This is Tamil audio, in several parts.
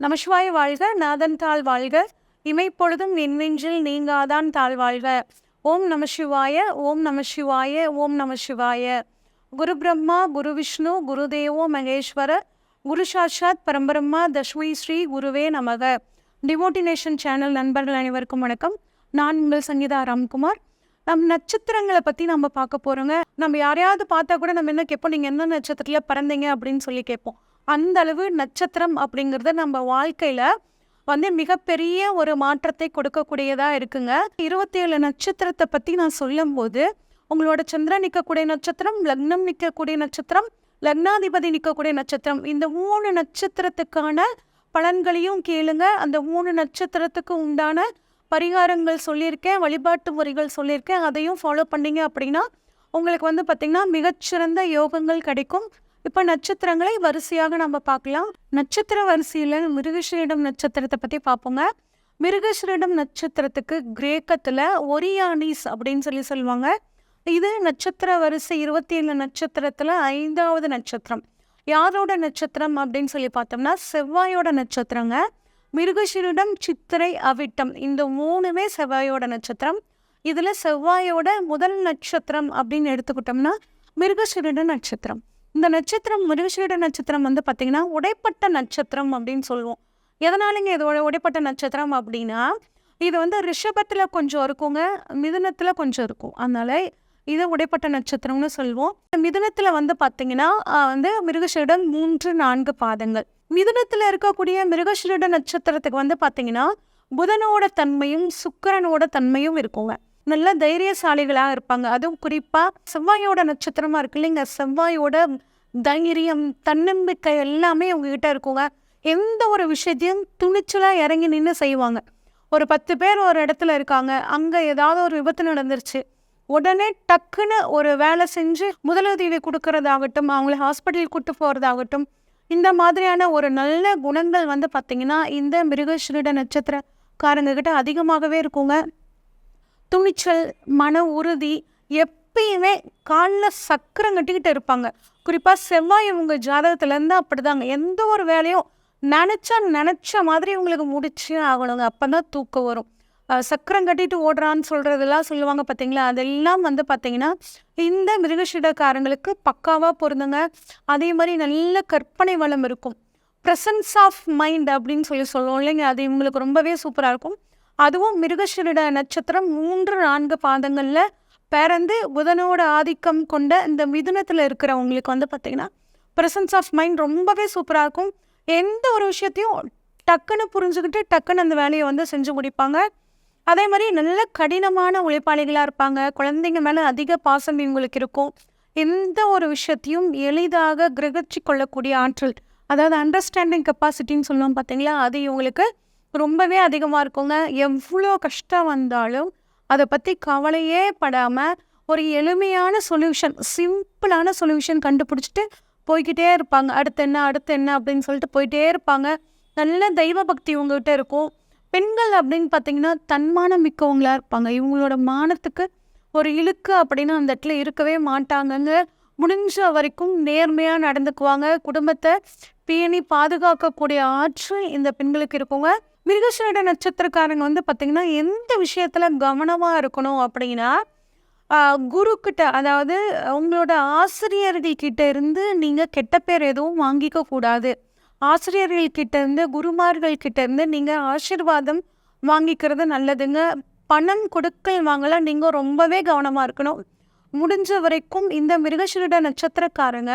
நமசிவாய வாழ்க நாதன் தாழ் வாழ்க. இமைப்பொழுதும் நின்வெஞ்சில் நீங்காதான் தாழ் வாழ்க. ஓம் நமசிவாய ஓம் நமசிவாய ஓம் நமசிவாய. குரு பிரம்மா குரு விஷ்ணு குரு தேவோ மகேஸ்வர. குரு சாட்சாத் பரம்பரம்மா தஸ்மை ஸ்ரீ குருவே நமக. டிவோட்டினேஷன் சேனல் நண்பர்கள் அனைவருக்கும் வணக்கம். நான் உங்கள் சங்கீதா ராம்குமார். நம் நட்சத்திரங்களை பற்றி நம்ம பார்க்க போகிறோங்க நம்ம யாரையாவது பார்த்தா கூட நம்ம என்ன கேட்போம்? நீங்கள் என்ன நட்சத்திரத்தில் பிறந்தீங்க அப்படின்னு சொல்லி கேட்போம். அந்த அளவு நட்சத்திரம் அப்படிங்கிறது நம்ம வாழ்க்கையில் வந்து மிகப்பெரிய ஒரு மாற்றத்தை கொடுக்கக்கூடியதாக இருக்குங்க. இருபத்தி ஏழு நட்சத்திரத்தை பற்றி நான் சொல்லும்போது உங்களோட சந்திரன் நிற்கக்கூடிய நட்சத்திரம் லக்னம் நிற்கக்கூடிய நட்சத்திரம் லக்னாதிபதி நிற்கக்கூடிய நட்சத்திரம் இந்த மூணு நட்சத்திரத்துக்கான பலன்களையும் கேளுங்க. அந்த மூணு நட்சத்திரத்துக்கு உண்டான பரிகாரங்கள் சொல்லியிருக்கேன் வழிபாட்டு முறைகள் சொல்லியிருக்கேன் அதையும் ஃபாலோ பண்ணிங்க அப்படின்னா உங்களுக்கு வந்து பார்த்திங்கன்னா மிகச்சிறந்த யோகங்கள் கிடைக்கும். இப்போ நட்சத்திரங்களை வரிசையாக நம்ம பார்க்கலாம். நட்சத்திர வரிசையில் மிருகஸ்ரீடம் நட்சத்திரத்தை பற்றி பார்ப்போங்க. மிருகஸ்ரீடம் நட்சத்திரத்துக்கு கிரேக்கத்தில் ஒரியானிஸ் அப்படின்னு சொல்லி சொல்லுவாங்க. இது நட்சத்திர வரிசை இருபத்தி ஏழு நட்சத்திரத்தில் ஐந்தாவது நட்சத்திரம். யாரோட நட்சத்திரம் அப்படின்னு சொல்லி பார்த்தோம்னா செவ்வாயோட நட்சத்திரங்க. மிருகஷிரிடம் சித்திரை அவிட்டம் இந்த மூணுமே செவ்வாயோட நட்சத்திரம். இதில் செவ்வாயோட முதல் நட்சத்திரம் அப்படின்னு எடுத்துக்கிட்டோம்னா மிருகஷிரிட நட்சத்திரம். இந்த நட்சத்திரம் மிருகசீட நட்சத்திரம் வந்து பார்த்திங்கன்னா உடைப்பட்ட நட்சத்திரம் அப்படின்னு சொல்லுவோம். எதனாலங்க இது உடைப்பட்ட நட்சத்திரம் அப்படின்னா இது வந்து ரிஷபத்தில் கொஞ்சம் இருக்குங்க மிதுனத்தில் கொஞ்சம் இருக்கும். அதனால இது உடைப்பட்ட நட்சத்திரம்னு சொல்லுவோம். மிதுனத்தில் வந்து பார்த்தீங்கன்னா வந்து மிருகசீடம் மூன்று நான்கு பாதங்கள். மிதுனத்தில் இருக்கக்கூடிய மிருகசீட நட்சத்திரத்துக்கு வந்து பார்த்திங்கன்னா புதனோட தன்மையும் சுக்கரனோட தன்மையும் இருக்குங்க. நல்ல தைரியசாலிகளாக இருப்பாங்க. அதுவும் குறிப்பாக செவ்வாயோட நட்சத்திரமாக இருக்கு இல்லைங்க. செவ்வாயோட தைரியம் தன்னம்பிக்கை எல்லாமே உங்ககிட்ட இருக்குங்க. எந்த ஒரு விஷயத்தையும் துணிச்சலாக இறங்கி நின்று செய்வாங்க. ஒரு பத்து பேர் ஒரு இடத்துல இருக்காங்க. அங்கே ஏதாவது ஒரு விபத்து நடந்துருச்சு. உடனே டக்குன்னு ஒரு வேலை செஞ்சு முதலுதவி கொடுக்கறதாகட்டும் அவங்கள ஹாஸ்பிட்டல் கூட்டு போகிறதாகட்டும் இந்த மாதிரியான ஒரு நல்ல குணங்கள் வந்து பார்த்திங்கன்னா இந்த மிருகஸ்ரீட நட்சத்திரக்காரங்க கிட்ட அதிகமாகவே இருக்குங்க. துணிச்சல் மன உறுதி எப்பயுமே காலில் சக்கரம் கட்டிக்கிட்டு இருப்பாங்க. குறிப்பாக செவ்வாய் இவங்க ஜாதகத்துலேருந்து அப்படிதாங்க. எந்த ஒரு வேலையும் நினச்சா நினச்ச மாதிரி இவங்களுக்கு முடிச்சே ஆகணுங்க. அப்போ தான் தூக்கம் வரும். சக்கரம் கட்டிட்டு ஓடுறான்னு சொல்கிறதெல்லாம் சொல்லுவாங்க பார்த்தீங்களா அதெல்லாம் வந்து பார்த்தீங்கன்னா இந்த மிருகஷிடக்காரங்களுக்கு பக்காவாக பொருந்துங்க. அதே மாதிரி நல்ல கற்பனை வளம் இருக்கும். ப்ரெசன்ஸ் ஆஃப் மைண்ட் அப்படின்னு சொல்லி சொல்லுவோம் இல்லைங்க? அது இவங்களுக்கு ரொம்பவே சூப்பராக இருக்கும். அதுவும் மிருகஷிரிட நட்சத்திரம் மூன்று நான்கு பாதங்களில் பிறந்து புதனோட ஆதிக்கம் கொண்ட இந்த மிதுனத்தில் இருக்கிறவங்களுக்கு வந்து பார்த்திங்கன்னா ப்ரெசன்ஸ் ஆஃப் மைண்ட் ரொம்பவே சூப்பராக இருக்கும். எந்த ஒரு விஷயத்தையும் டக்குன்னு புரிஞ்சுக்கிட்டு டக்குன்னு அந்த வேலையை வந்து செஞ்சு முடிப்பாங்க. அதே மாதிரி நல்ல கடினமான உழைப்பாளிகளாக இருப்பாங்க. குழந்தைங்க மேலே அதிக பாசம் இவங்களுக்கு இருக்கும். எந்த ஒரு விஷயத்தையும் எளிதாக கிரகிச்சு கொள்ளக்கூடிய ஆற்றல் அதாவது அண்டர்ஸ்டாண்டிங் கெப்பாசிட்டின்னு சொல்லுவோம் பார்த்தீங்களா அது இவங்களுக்கு ரொம்பவே அதிகமாக இருக்குங்க எவ்வளோ கஷ்டம் வந்தாலும் அதை பற்றி கவலையே படாமல் ஒரு எளிமையான சொல்யூஷன் சிம்பிளான சொல்யூஷன் கண்டுபிடிச்சிட்டு போய்கிட்டே இருப்பாங்க. அடுத்து என்ன அடுத்து என்ன அப்படின்னு சொல்லிட்டு போயிட்டே இருப்பாங்க. நல்ல தெய்வ பக்தி இவங்ககிட்ட இருக்கும். பெண்கள் அப்படின்னு பார்த்தீங்கன்னா தன்மானம் மிக்கவங்களாக இருப்பாங்க. இவங்களோட மானத்துக்கு ஒரு இழுக்கு அப்படின்னு அந்த இடத்துல இருக்கவே மாட்டாங்கங்க. முடிஞ்ச வரைக்கும் நேர்மையாக நடந்துக்குவாங்க. குடும்பத்தை பேணி பாதுகாக்கக்கூடிய ஆற்றல் இந்த பெண்களுக்கு இருக்குங்க. மிருகசீட நட்சத்திரக்காரங்க வந்து பார்த்திங்கன்னா எந்த விஷயத்தில் கவனமாக இருக்கணும் அப்படின்னா குருக்கிட்ட அதாவது உங்களோட ஆசிரியர்கள்கிட்ட இருந்து நீங்கள் கெட்ட பேர் எதுவும் வாங்கிக்க கூடாது. ஆசிரியர்கள்கிட்ட இருந்து குருமார்கள்கிட்ட இருந்து நீங்கள் ஆசீர்வாதம் வாங்கிக்கிறது நல்லதுங்க. பணம் கொடுக்கல் வாங்கலாம். நீங்கள் ரொம்பவே கவனமாக இருக்கணும். முடிஞ்ச வரைக்கும் இந்த மிருகசீரிட நட்சத்திரக்காரங்க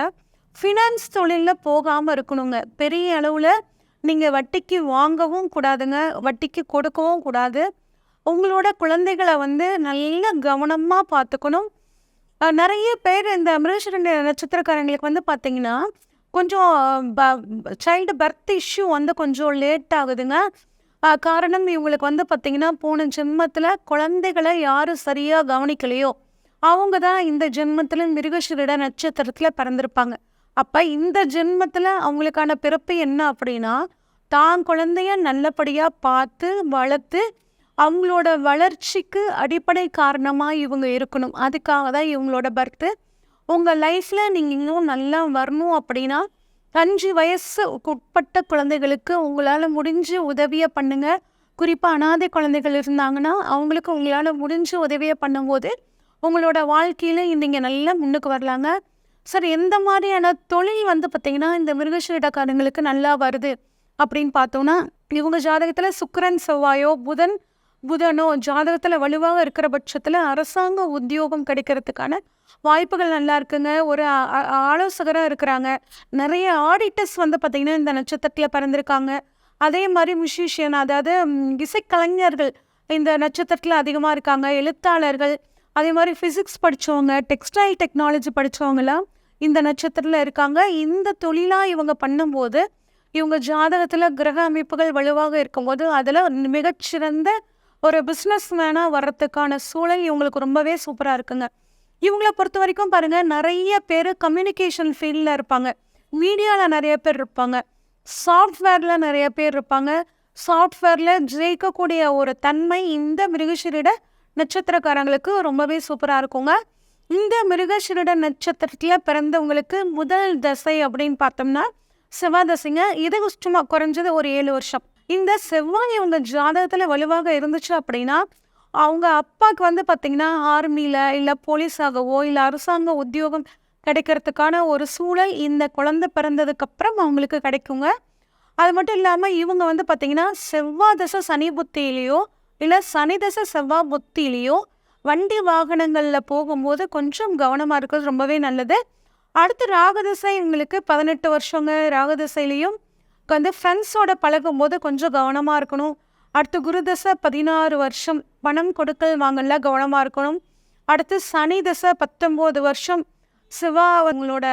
ஃபினான்ஸ் தொழிலில் போகாமல் இருக்கணுங்க. பெரிய அளவில் நீங்கள் வட்டிக்கு வாங்கவும் கூடாதுங்க வட்டிக்கு கொடுக்கவும் கூடாது. உங்களோட குழந்தைகளை வந்து நல்ல கவனமாக பார்த்துக்கணும். நிறைய பேர் இந்த மிருகசீரிட நட்சத்திரக்காரங்களுக்கு வந்து பார்த்தீங்கன்னா கொஞ்சம் ப சைல்டு பர்த் இஷ்யூ வந்து கொஞ்சம் லேட் ஆகுதுங்க. காரணம் இவங்களுக்கு வந்து பார்த்திங்கன்னா போன ஜென்மத்தில் குழந்தைகளை யாரும் சரியாக கவனிக்கலையோ அவங்க தான் இந்த ஜென்மத்தில் மிருகஷிரிட நட்சத்திரத்தில் பிறந்திருப்பாங்க. அப்போ இந்த ஜென்மத்தில் அவங்களுக்கான பிறப்பு என்ன அப்படின்னா தான் குழந்தைய நல்லபடியாக பார்த்து வளர்த்து அவங்களோட வளர்ச்சிக்கு அடிப்படை காரணமாக இவங்க இருக்கணும். அதுக்காக தான் இவங்களோட பர்த்து உங்கள் லைஃப்பில் நீங்கள் இன்னும் நல்லா வரணும் அப்படின்னா அஞ்சு வயசுக்கு உட்பட்ட குழந்தைகளுக்கு உங்களால் முடிஞ்ச உதவியை பண்ணுங்கள் குறிப்பாக அனாதை குழந்தைகள் இருந்தாங்கன்னா அவங்களுக்கு உங்களால் முடிஞ்ச உதவியை பண்ணும்போது உங்களோட வாழ்க்கையில் நீங்கள் நல்லா முன்னுக்கு வரலாங்க. சார் எந்த மாதிரியான தொழில் வந்து பார்த்திங்கன்னா இந்த மிருகசீடக்காரங்களுக்கு நல்லா வருது அப்படின்னு பார்த்தோன்னா இவங்க ஜாதகத்தில் சுக்கரன் செவ்வாயோ புதன் புதனோ ஜாதகத்தில் வலுவாக இருக்கிற பட்சத்தில் அரசாங்க உத்தியோகம் கிடைக்கிறதுக்கான வாய்ப்புகள் நல்லா இருக்குங்க. ஒரு ஆலோசகராக இருக்கிறாங்க. நிறைய ஆடிட்டர்ஸ் வந்து பார்த்திங்கன்னா இந்த நட்சத்திரத்தில் பிறந்திருக்காங்க. அதே மாதிரி மியூசிஷியன் அதாவது இசைக்கலைஞர்கள் இந்த நட்சத்திரத்தில் அதிகமாக இருக்காங்க. எழுத்தாளர்கள் அதே மாதிரி ஃபிசிக்ஸ் படித்தவங்க டெக்ஸ்டைல் டெக்னாலஜி படித்தவங்களாம் இந்த நட்சத்திரத்தில் இருக்காங்க. இந்த தொழிலாக இவங்க பண்ணும்போது இவங்க ஜாதகத்தில் கிரக அமைப்புகள் வலுவாக இருக்கும்போது அதில் மிகச்சிறந்த ஒரு பிஸ்னஸ் மேனாக வர்றதுக்கான சூழல் இவங்களுக்கு ரொம்பவே சூப்பராக இருக்குங்க. இவங்கள பொறுத்த வரைக்கும் பாருங்கள் நிறைய பேர் கம்யூனிகேஷன் ஃபீல்டில் இருப்பாங்க. மீடியாவில் நிறைய பேர் இருப்பாங்க. சாஃப்ட்வேரில் நிறைய பேர் இருப்பாங்க. சாஃப்ட்வேரில் ஜெயிக்கக்கூடிய ஒரு தன்மை இந்த மிருகஷிரிட நட்சத்திரக்காரங்களுக்கு ரொம்பவே சூப்பராக இருக்குங்க. இந்த மிருகஷிரிட நட்சத்திரத்தில் பிறந்தவங்களுக்கு முதல் தசை அப்படின்னு பார்த்தோம்னா செவ்வாய் தசைங்க. இது சும்மா குறைஞ்சது ஒரு ஏழு வருஷம். இந்த செவ்வாய் அவங்க ஜாதகத்தில் வலுவாக இருந்துச்சு அப்படின்னா அவங்க அப்பாவுக்கு வந்து பார்த்திங்கன்னா ஆர்மியில் இல்லை போலீஸாகவோ இல்லை அரசாங்க உத்தியோகம் கிடைக்கிறதுக்கான ஒரு சூழல் இந்த குழந்தை பிறந்ததுக்கப்புறம் அவங்களுக்கு கிடைக்குங்க. அது மட்டும் இல்லாமல் இவங்க வந்து பார்த்திங்கன்னா செவ்வாய் தசை சனி புத்தியிலையோ இல்லை சனிதசை செவ்வாய் புத்திலேயோ வண்டி வாகனங்களில் போகும்போது கொஞ்சம் கவனமாக இருக்கிறது ரொம்பவே நல்லது. அடுத்து ராகதிசை எங்களுக்கு பதினெட்டு வருஷங்க ராகதிசையிலையும் வந்து ஃப்ரெண்ட்ஸோட பழகும்போது கொஞ்சம் கவனமாக இருக்கணும். அடுத்து குருதசை பதினாறு வருஷம் பணம் கொடுக்கல் வாங்கல கவனமாக இருக்கணும். அடுத்து சனி தசை பத்தொம்போது வருஷம் சிவா அவங்களோட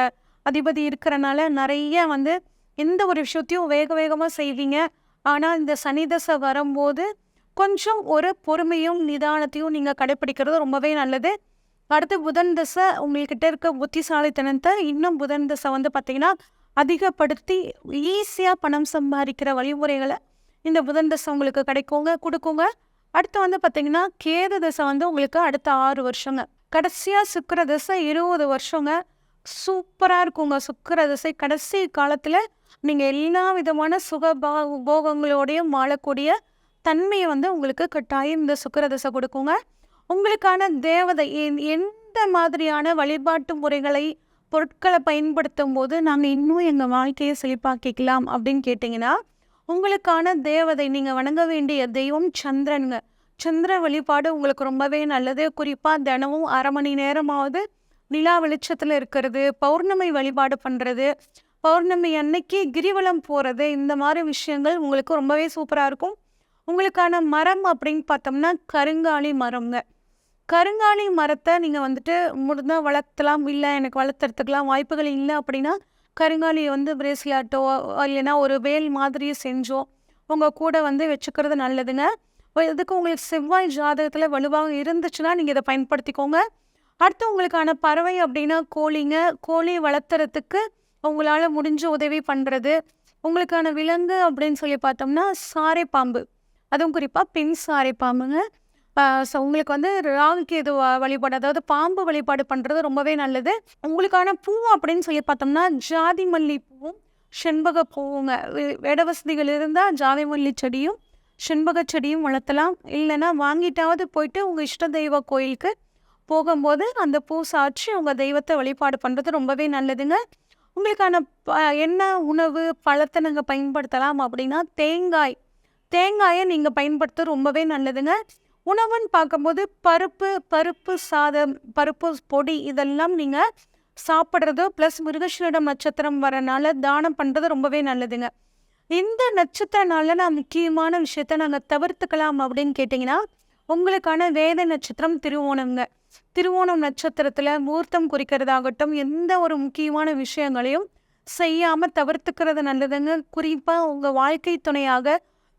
அதிபதி இருக்கிறனால நிறைய வந்து எந்த ஒரு விஷயத்தையும் வேக வேகமாக செய்வீங்க. ஆனால் இந்த சனி தசை வரும்போது கொஞ்சம் ஒரு பொறுமையும் நிதானத்தையும் நீங்கள் கடைப்பிடிக்கிறது ரொம்பவே நல்லது. அடுத்து புதன் தசை உங்கள்கிட்ட இருக்க புத்திசாலித்தனத்தை இன்னும் புதன் தசை வந்து பார்த்திங்கன்னா அதிகப்படுத்தி ஈஸியாக பணம் சம்பாதிக்கிற வழிமுறைகளை இந்த புதன் தசை உங்களுக்கு கிடைக்குங்க கொடுக்குங்க. அடுத்து வந்து பார்த்திங்கன்னா கேது தசை வந்து உங்களுக்கு அடுத்த ஆறு வருஷங்க. கடைசியாக சுக்கிர தசை இருபது வருஷங்க. சூப்பராக இருக்குங்க சுக்கிர தசை. கடைசி காலத்தில் நீங்கள் எல்லா விதமான சுக போகங்களோடையும் வாழக்கூடிய தன்மையை வந்து உங்களுக்கு கட்டாயம் இந்த சுக்கரதசை கொடுக்குங்க. உங்களுக்கான தேவதை எந்த மாதிரியான வழிபாட்டு முறைகளை பொருட்களை பயன்படுத்தும் போது நாங்கள் இன்னும் எங்கள் வாழ்க்கையை செழிப்பாக்கிக்கலாம் அப்படின்னு கேட்டிங்கன்னா உங்களுக்கான தேவதை நீங்கள் வணங்க வேண்டிய தெய்வம் சந்திரனுங்க. சந்திர வழிபாடு உங்களுக்கு ரொம்பவே நல்லது. குறிப்பாக தினமும் அரை மணி நேரமாவது நிலா வெளிச்சத்தில் இருக்கிறது பௌர்ணமி வழிபாடு பண்ணுறது பௌர்ணமி அன்னைக்கு கிரிவலம் போகிறது இந்த மாதிரி விஷயங்கள் உங்களுக்கு ரொம்பவே சூப்பராக இருக்கும். உங்களுக்கான மரம் அப்படின்னு பார்த்தோம்னா கருங்காலி மரம்ங்க. கருங்காலி மரத்தை நீங்கள் வந்துட்டு முடிந்தால் வளர்த்தலாம் இல்லை எனக்கு வளர்த்துறதுக்கெலாம் வாய்ப்புகள் இல்லை அப்படின்னா கருங்காலியை வந்து பிரேஸ்லாட்டோ இல்லைன்னா ஒரு வேல் மாதிரி செஞ்சோ உங்கள் கூட வந்து வச்சுக்கிறது நல்லதுங்க. இதுக்கு உங்களுக்கு செவ்வாய் ஜாதகத்தில் வலுவாக இருந்துச்சுன்னா நீங்கள் இதை பயன்படுத்திக்கோங்க. அடுத்து உங்களுக்கான பறவை அப்படின்னா கோழிங்க. கோழி வளர்த்துறதுக்கு உங்களால் முடிஞ்ச உதவி பண்ணுறது உங்களுக்கான விலங்கு அப்படின்னு சொல்லி பார்த்தோம்னா சாரை பாம்பு அதுவும் குறிப்பாக பெண் சாரி பாம்புங்க. ஸோ உங்களுக்கு வந்து ராகுக்கு வ- வழிபாடு அதாவது பாம்பு வழிபாடு பண்ணுறது ரொம்பவே நல்லது. உங்களுக்கான பூ அப்படின்னு சொல்லி பார்த்தோம்னா ஜாதி மல்லி பூவும் செண்பக பூவுங்க. இட வசதிகள் இருந்தால் ஜாதி மல்லி செடியும் செண்பக செடியும் வளர்த்தலாம். இல்லைன்னா வாங்கிட்டாவது போயிட்டு உங்கள் இஷ்ட தெய்வ கோயிலுக்கு போகும்போது அந்த பூ சாற்றி உங்கள் தெய்வத்தை வழிபாடு பண்ணுறது ரொம்பவே நல்லதுங்க. உங்களுக்கான ப- என்ன உணவு பழத்தை நாங்கள் பயன்படுத்தலாம் அப்படின்னா தேங்காய். தேங்காயை நீங்கள் பயன்படுத்த ரொம்பவே நல்லதுங்க. உணவுன்னு பார்க்கும்போது பருப்பு பருப்பு சாதம் பருப்பு பொடி இதெல்லாம் நீங்கள் சாப்பிட்றது ப்ளஸ் மிருகஷீரிடம் நட்சத்திரம் வரனால தானம் பண்ணுறது ரொம்பவே நல்லதுங்க. இந்த நட்சத்திரனால நான் முக்கியமான விஷயத்த நாங்கள் தவிர்த்துக்கலாம் அப்படின்னு கேட்டிங்கன்னா உங்களுக்கான வேத நட்சத்திரம் திருவோணம்ங்க. திருவோணம் நட்சத்திரத்தில் முகூர்த்தம் குறிக்கிறதாகட்டும் எந்த ஒரு முக்கியமான விஷயங்களையும் செய்யாமல் தவிர்த்துக்கிறது நல்லதுங்க. குறிப்பாக உங்கள் வாழ்க்கை துணையாக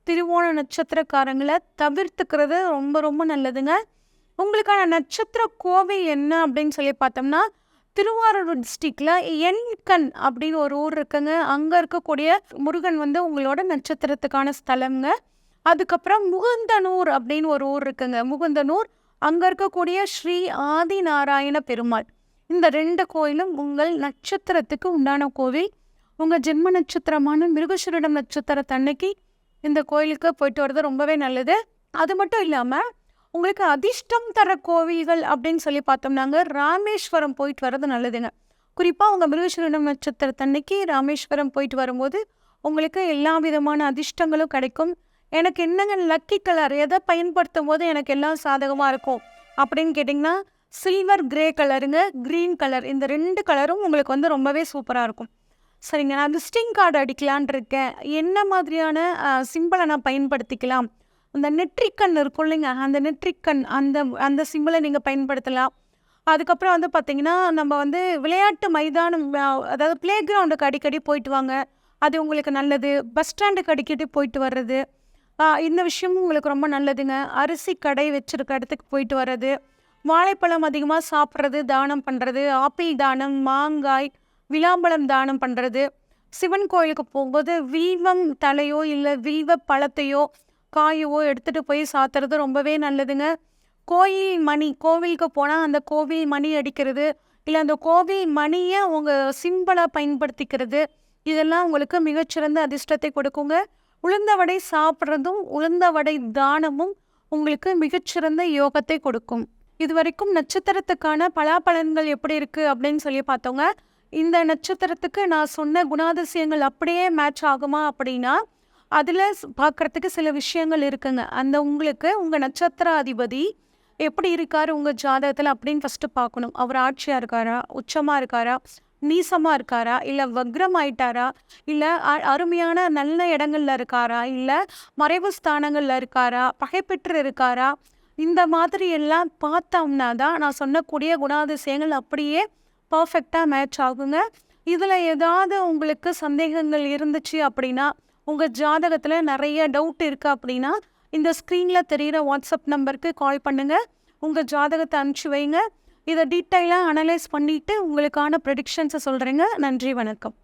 திருவோண நட்சத்திரக்காரங்களை தவிர்த்துக்கிறது ரொம்ப ரொம்ப நல்லதுங்க. உங்களுக்கான நட்சத்திர கோவில் என்ன அப்படின்னு சொல்லி பார்த்தோம்னா திருவாரூர் டிஸ்ட்ரிக்டில் எண்கண் அப்படின்னு ஒரு ஊர் இருக்குங்க. அங்கே இருக்கக்கூடிய முருகன் வந்து உங்களோட நட்சத்திரத்துக்கான ஸ்தலம்ங்க. அதுக்கப்புறம் முகுந்தனூர் அப்படின்னு ஒரு ஊர் இருக்குங்க. முகுந்தனூர் அங்கே இருக்கக்கூடிய ஸ்ரீ ஆதிநாராயண பெருமாள். இந்த ரெண்டு கோயிலும் உங்கள் நட்சத்திரத்துக்கு உண்டான கோவில். உங்கள் ஜென்ம நட்சத்திரமான மிருகசுரிடம் நட்சத்திரத்தன்னைக்கு இந்த கோயிலுக்கு போயிட்டு வர்றது ரொம்பவே நல்லது. அது மட்டும் இல்லாமல் உங்களுக்கு அதிர்ஷ்டம் தர கோவில்கள் அப்படின்னு சொல்லி பார்த்தோம்னாங்க ராமேஸ்வரம் போயிட்டு வர்றது நல்லதுங்க. குறிப்பாக உங்கள் மிருகசுரிடம் நட்சத்திரத்தன்னைக்கு ராமேஸ்வரம் போயிட்டு வரும்போது உங்களுக்கு எல்லா விதமான அதிர்ஷ்டங்களும் கிடைக்கும். எனக்கு என்னங்க லக்கி கலர் எதை பயன்படுத்தும் போது எனக்கு எல்லாம் சாதகமாக இருக்கும்? அப்படின்னு கேட்டிங்கன்னா சில்வர் கிரே கலருங்க க்ரீன் கலர் இந்த ரெண்டு கலரும் உங்களுக்கு வந்து ரொம்பவே சூப்பராக இருக்கும். சரிங்க. நான் விசிட்டிங் கார்டு அடிக்கலான் இருக்கேன் என்ன மாதிரியான சிம்பிளை நான் பயன்படுத்திக்கலாம்? அந்த நெட்ரிக்கன் இருக்கும் இல்லைங்க. அந்த நெட்ரிக்கன் அந்த அந்த சிம்பிளை நீங்கள் பயன்படுத்தலாம். அதுக்கப்புறம் வந்து பார்த்திங்கன்னா நம்ம வந்து விளையாட்டு மைதானம் அதாவது ப்ளே கிரவுண்டுக்கு அடிக்கடி போயிட்டு வாங்க. அது உங்களுக்கு நல்லது. பஸ் ஸ்டாண்டுக்கு அடிக்கடி போயிட்டு வர்றது. இந்த விஷயமும் உங்களுக்கு ரொம்ப நல்லதுங்க. அரிசி கடை வச்சுருக்க இடத்துக்கு போயிட்டு வர்றது. வாழைப்பழம் அதிகமாக சாப்பிட்றது தானம் பண்ணுறது ஆப்பிள் தானம் மாங்காய் விளாம்பழம் தானம் பண்ணுறது சிவன் கோயிலுக்கு போகும்போது வில்வம் தலையோ இல்லை வில்வ பழத்தையோ காயவோ எடுத்துகிட்டு போய் சாத்துறது ரொம்பவே நல்லதுங்க. கோயில் மணி கோவிலுக்கு போனால் அந்த கோவில் மணி அடிக்கிறது இல்லை அந்த கோவில் மணியை உங்கள் சிம்பிளாக பயன்படுத்திக்கிறது இதெல்லாம் உங்களுக்கு மிகச்சிறந்த அதிர்ஷ்டத்தை கொடுக்குங்க. உளுந்த வடை சாப்பிட்றதும் உளுந்த வடை தானமும் உங்களுக்கு மிகச்சிறந்த யோகத்தை கொடுக்கும். இது வரைக்கும் நட்சத்திரத்துக்கான பலாபலன்கள் எப்படி இருக்குது அப்படின்னு சொல்லி பார்த்தோங்க. இந்த நட்சத்திரத்துக்கு நான் சொன்ன குணாதிசயங்கள் அப்படியே மேட்ச் ஆகுமா அப்படின்னா அதில் பார்க்குறதுக்கு சில விஷயங்கள் இருக்குங்க. அந்த உங்களுக்கு உங்கள் நட்சத்திர அதிபதி எப்படி இருக்கார் உங்கள் ஜாதகத்தில் அப்படின்னு ஃபஸ்ட்டு பார்க்கணும் அவர் ஆட்சியாக இருக்காரா? உச்சமாக இருக்காரா? நீசமாக இருக்காரா? இல்லை வக்ரம் ஆயிட்டாரா? இல்லை அருமையான நல்ல இடங்களில் இருக்காரா? இல்லை மறைவு ஸ்தானங்களில் இருக்காரா? பகைப்பெற்று இருக்காரா? இந்த மாதிரி எல்லாம் பார்த்தோம்னா தான் நான் சொன்னக்கூடிய குணாதிசயங்கள் அப்படியே பர்ஃபெக்டாக மேட்ச் ஆகுங்க. இதில் ஏதாவது உங்களுக்கு சந்தேகங்கள் இருந்துச்சு அப்படின்னா உங்கள் ஜாதகத்தில் நிறைய டவுட் இருக்குது அப்படின்னா இந்த ஸ்க்ரீனில் தெரிகிற வாட்ஸ்அப் நம்பருக்கு கால் பண்ணுங்கள் உங்கள் ஜாதகத்தை அனுப்பிச்சி வைங்க. இதை டீட்டெயிலாக அனலைஸ் பண்ணிவிட்டு உங்களுக்கான ப்ரெடிக்ஷன்ஸை சொல்கிறேங்க நன்றி வணக்கம்.